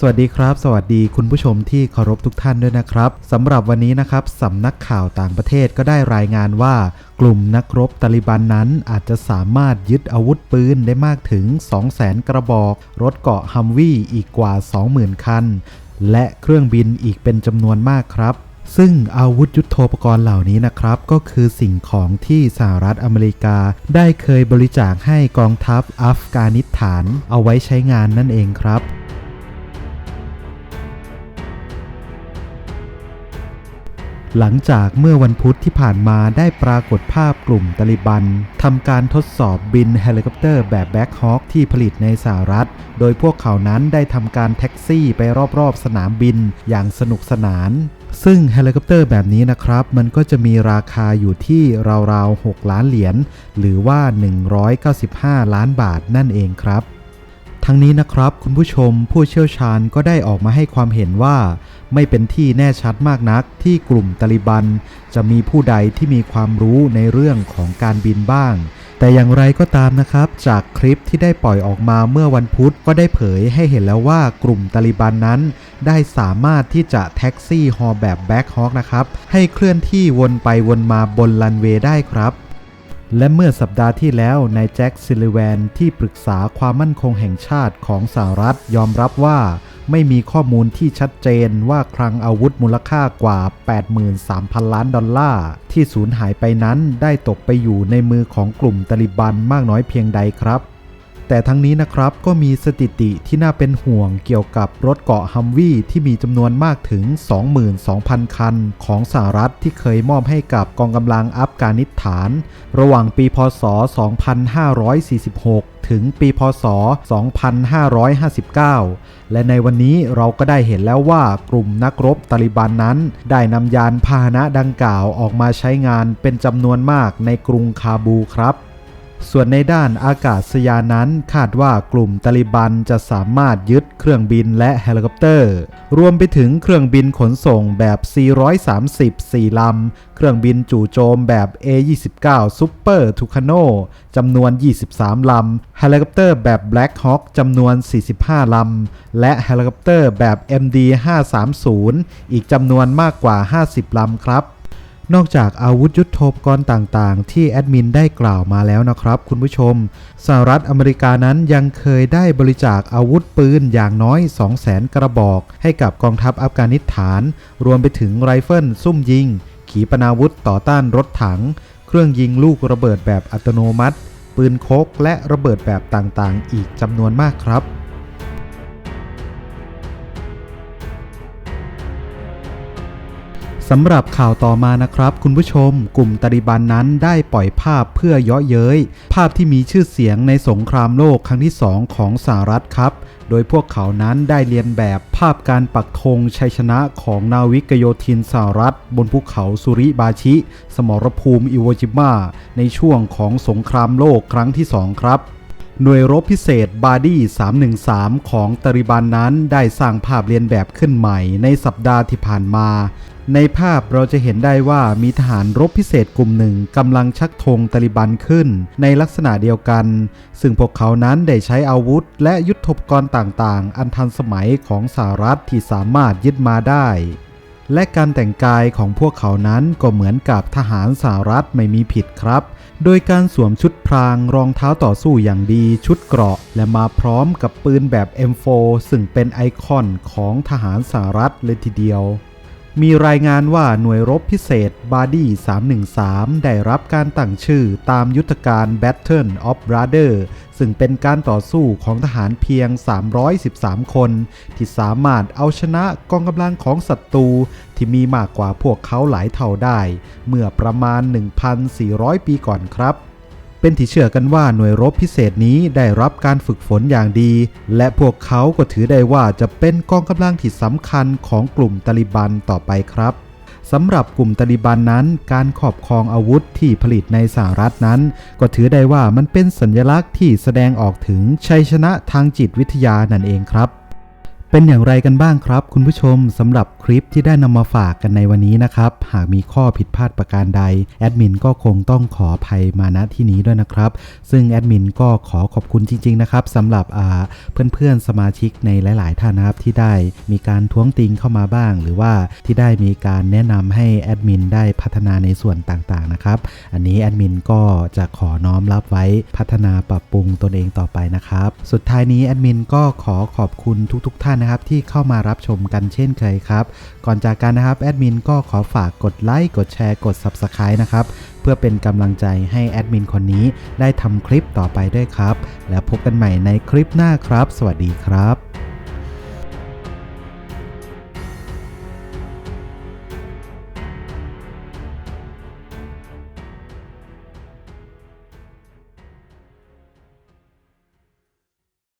สวัสดีครับ สวัสดีคุณผู้ชมที่เคารพทุกท่านด้วยนะครับสำหรับวันนี้นะครับสำนักข่าวต่างประเทศก็ได้รายงานว่า กลุ่มนักรบตาลิบันนั้นอาจจะสามารถยึดอาวุธปืนได้มากถึง 200,000 กระบอก รถเกาะฮัมวี่อีกกว่า 20,000 คัน และเครื่องบินอีกเป็นจำนวนมากครับซึ่งอาวุธยุโทโธปกรณ์เหล่านี้นะครับ ก็คือสิ่งของที่สหรัฐอเมริกา ได้เคยบริจาคให้กองทัพอัฟกานิสถาน เอาไว้ใช้งานนั่นเองครับ หลังจากเมื่อวันพุธที่ผ่านมาได้ปรากฏภาพกลุ่มตาลิบันทำการทดสอบบินเฮลิคอปเตอร์แบบแบ็คฮอคที่ผลิตในสหรัฐ โดยพวกเขานั้นได้ทำการแท็กซี่ไปรอบๆสนามบินอย่างสนุกสนาน ซึ่งเฮลิคอปเตอร์แบบนี้นะครับ มันก็จะมีราคาอยู่ที่ราวๆ 6 ล้านเหรียญหรือว่า 195 ล้านบาทนั่นเองครับ ทั้งนี้นะครับคุณผู้ชมผู้เชี่ยวชาญก็ได้ออกมาให้ความเห็นว่า ไม่เป็นที่แน่ชัดมากนักที่กลุ่มตาลิบัน จะมีผู้ใดที่มีความรู้ในเรื่องของการบินบ้าง แต่อย่างไรก็ตามนะครับ จากคลิปที่ได้ปล่อยออกมาเมื่อวันพุธก็ได้เผยให้เห็นแล้วว่ากลุ่มตาลิบันนั้น ได้สามารถที่จะแท็กซี่ฮอแบบแบ็คฮอคนะครับให้เคลื่อนที่วนไปวนมาบนลันเวย์ได้ครับและเมื่อสัปดาห์ที่แล้วนายแจ็คซิลลิแวนที่ปรึกษาความมั่นคงแห่งชาติของสหรัฐยอมรับว่า ไม่มีข้อมูลที่ชัดเจนว่าคลังอาวุธมูลค่ากว่า 83,000 ล้านดอลลาร์ ที่สูญหายไปนั้นได้ตกไปอยู่ในมือของกลุ่มตาลิบันมากน้อยเพียงใดครับ แต่ทั้งนี้นะครับก็มีสถิติที่น่าเป็นห่วงเกี่ยวกับรถเกาะฮัมวี่ที่มีจำนวนมากถึง 22,000 คัน ของสหรัฐที่เคยมอบให้กับกองกำลังอัฟกานิสถาน ระหว่างปีพศ 2546ถึงปีพศ 2559 และในวันนี้เราก็ได้เห็นแล้วว่ากลุ่มนักรบตาลิบันนั้น ได้นำยานพาหนะดังกล่าวออกมาใช้งานเป็นจำนวนมากในกรุงคาบูครับ ส่วนในด้านอากาศยานนั้นคาดว่ากลุ่มตาลิบันจะสามารถยึดเครื่องบินและเฮลิคอปเตอร์ รวมไปถึงเครื่องบินขนส่งแบบ430 4ลำ เครื่องบินจู่โจมแบบ A29 Super Tucano จำนวน 23 ลำ เฮลิคอปเตอร์แบบ Black Hawk จำนวน 45 ลำ และเฮลิคอปเตอร์แบบ MD 530 อีกจำนวนมากกว่า 50 ลำครับ นอกจากอาวุธยุโทโธปกรณ์ต่างๆ ที่แอดมินได้กล่าวมาแล้วนะครับ คุณผู้ชม สหรัฐอเมริกานั้นยังเคยได้บริจาคอาวุธปืนอย่างน้อย 200,000 กระบอก ให้กับกองทัพอัฟกานิสถาน รวมไปถึงไรเฟิลซุ่มยิง ขีปนาวุธต่อต้านรถถัง เครื่องยิงลูกระเบิดแบบอัตโนมัติ ปืนโคกและระเบิดแบบต่างๆ อีกจำนวนมากครับ สำหรับข่าวต่อมานะครับ คุณผู้ชม กลุ่มตาลิบันนั้นได้ปล่อยภาพเพื่อเยาะเย้ย ภาพที่มีชื่อเสียงในสงครามโลกครั้งที่ 2 ของสหรัฐครับ โดยพวกเขานั้นได้เรียนแบบภาพการปักธงชัยชนะของนาวิกโยธินสหรัฐ บนภูเขาสุริบาชิ สมรภูมิอิโวจิมาในช่วงของสงครามโลกครั้งที่ 2 ครับหน่วยรบพิเศษบาร์ดี้ 313 ของตาลิบันนั้นได้สร้างภาพเรียนแบบขึ้นใหม่ในสัปดาห์ที่ผ่านมา ในภาพเราจะเห็นได้ว่ามีทหารรบพิเศษกลุ่มหนึ่งกำลังชักธงตาลิบันขึ้น ในลักษณะเดียวกัน ซึ่งพวกเขานั้นได้ใช้อาวุธ และยุทโธปกรณ์ต่างๆ อันทันสมัยของสหรัฐที่สามารถยึดมาได้ และการแต่งกายของพวกเขานั้นก็เหมือนกับทหารสหรัฐไม่มีผิดครับ โดยการสวมชุดพรางรองเท้าต่อสู้อย่างดีชุดเกราะ และมาพร้อมกับปืนแบบ M4 ซึ่งเป็นไอคอนของทหารสหรัฐเลยทีเดียว มีรายงานว่าหน่วยรบพิเศษบาร์ดี้ 313 ได้รับการตั้งชื่อตามยุทธการ Battle of Brother ซึ่งเป็นการต่อสู้ของทหารเพียง 313 คน ที่สามารถเอาชนะกองกำลังของศัตรูที่มีมากกว่าพวกเขาหลายเท่าได้ เมื่อประมาณ 1,400 ปีก่อนครับ เป็นที่เชื่อกันว่าหน่วยรบพิเศษนี้ได้รับการฝึกฝนอย่างดี และพวกเขาก็ถือได้ว่าจะเป็นกองกำลังที่สำคัญของกลุ่มตาลิบันต่อไปครับสำหรับกลุ่มตาลิบันนั้น การครอบครองอาวุธที่ผลิตในสหรัฐนั้น ก็ถือได้ว่ามันเป็นสัญลักษณ์ที่แสดงออกถึงชัยชนะทางจิตวิทยานั่นเองครับ เป็นอย่างไรกันบ้างครับ คุณผู้ชมสำหรับคลิปที่ได้นำมาฝากกันในวันนี้นะครับ หากมีข้อผิดพลาดประการใด แอดมินก็คงต้องขออภัยมาณที่นี้ด้วยนะครับ ซึ่งแอดมินก็ขอขอบคุณจริง ๆ นะครับสำหรับเพื่อนๆ สมาชิกในหลาย ๆ ท่านนะครับที่ได้มีการท้วงติงเข้ามาบ้าง หรือว่าที่ได้มีการแนะนำให้แอดมินได้พัฒนาในส่วนต่าง ๆ นะครับ อันนี้แอดมินก็จะขอน้อมรับไว้พัฒนาปรับปรุงตนเองต่อไปนะครับ สุดท้ายนี้แอดมินก็ขอขอบคุณทุก ๆ ท่านานนะครับที่เข้ามารับชมกันเช่นเคยครับ ก่อนจากกันนะครับแอดมินก็ขอฝากกดไลค์กดแชร์กด Subscribe นะครับเพื่อเป็นกำลังใจให้แอดมินคนนี้ได้ทำคลิปต่อไปด้วยครับ แล้วพบกันใหม่ในคลิปหน้าครับ สวัสดีครับ